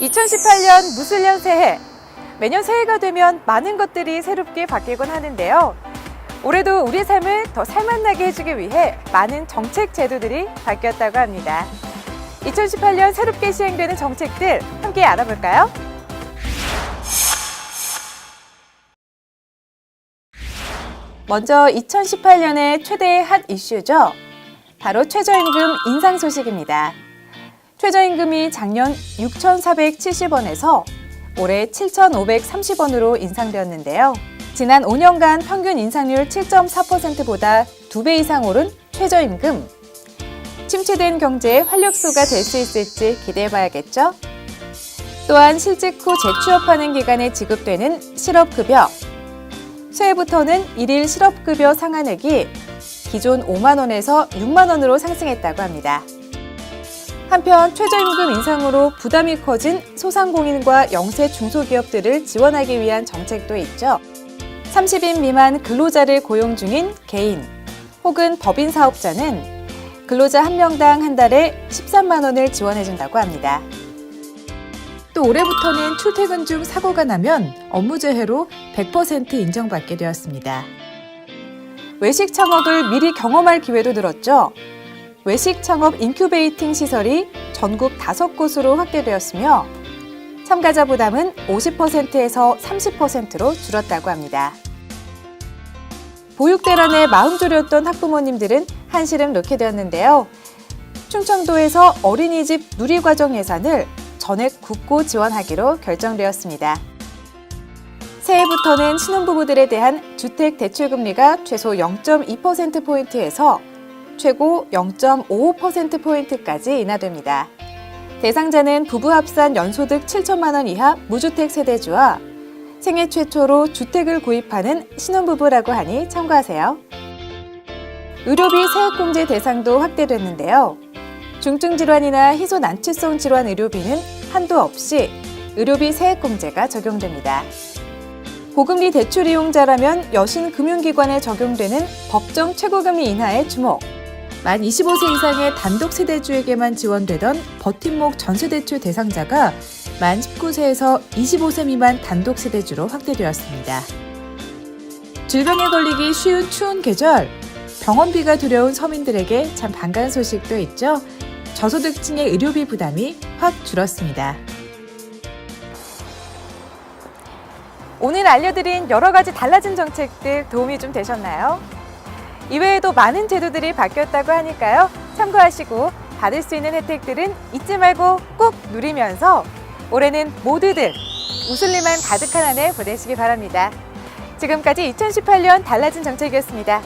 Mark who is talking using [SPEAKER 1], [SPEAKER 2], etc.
[SPEAKER 1] 2018년 무술년 새해. 매년 새해가 되면 많은 것들이 새롭게 바뀌곤 하는데요. 올해도 우리 삶을 더 살맛나게 해주기 위해 많은 정책 제도들이 바뀌었다고 합니다. 2018년 새롭게 시행되는 정책들 함께 알아볼까요? 먼저 2018년의 최대의 핫 이슈죠. 바로 최저임금 인상 소식입니다. 최저임금이 작년 6,470원에서 올해 7,530원으로 인상되었는데요. 지난 5년간 평균 인상률 7.4%보다 2배 이상 오른 최저임금. 침체된 경제의 활력소가 될 수 있을지 기대해봐야겠죠? 또한 실직 후 재취업하는 기간에 지급되는 실업급여. 새해부터는 일일 실업급여 상한액이 기존 5만 원에서 6만 원으로 상승했다고 합니다. 한편 최저임금 인상으로 부담이 커진 소상공인과 영세 중소기업들을 지원하기 위한 정책도 있죠. 30인 미만 근로자를 고용 중인 개인 혹은 법인 사업자는 근로자 한 명당 한 달에 13만 원을 지원해 준다고 합니다. 또 올해부터는 출퇴근 중 사고가 나면 업무재해로 100% 인정받게 되었습니다. 외식 창업을 미리 경험할 기회도 늘었죠. 외식 창업 인큐베이팅 시설이 전국 다섯 곳으로 확대되었으며 참가자 부담은 50%에서 30%로 줄었다고 합니다. 보육대란에 마음 졸였던 학부모님들은 한시름 놓게 되었는데요. 충청도에서 어린이집 누리과정 예산을 전액 국고 지원하기로 결정되었습니다. 새해부터는 신혼부부들에 대한 주택 대출금리가 최소 0.2%포인트에서 최고 0.55%포인트까지 인하됩니다. 대상자는 부부 합산 연소득 7천만 원 이하 무주택 세대주와 생애 최초로 주택을 구입하는 신혼부부라고 하니 참고하세요. 의료비 세액공제 대상도 확대됐는데요. 중증 질환이나 희소 난치성 질환 의료비는 한도 없이 의료비 세액공제가 적용됩니다. 고금리 대출 이용자라면 여신 금융기관에 적용되는 법정 최고금리 인하에 주목. 만 25세 이상의 단독 세대주에게만 지원되던 버팀목 전세대출 대상자가 만 19세에서 25세 미만 단독 세대주로 확대되었습니다. 질병에 걸리기 쉬운 추운 계절, 병원비가 두려운 서민들에게 참 반가운 소식도 있죠. 저소득층의 의료비 부담이 확 줄었습니다. 오늘 알려드린 여러 가지 달라진 정책들 도움이 좀 되셨나요? 이외에도 많은 제도들이 바뀌었다고 하니까요. 참고하시고 받을 수 있는 혜택들은 잊지 말고 꼭 누리면서 올해는 모두들 웃을 일만 가득한 한 해 보내시기 바랍니다. 지금까지 2018년 달라진 정책이었습니다.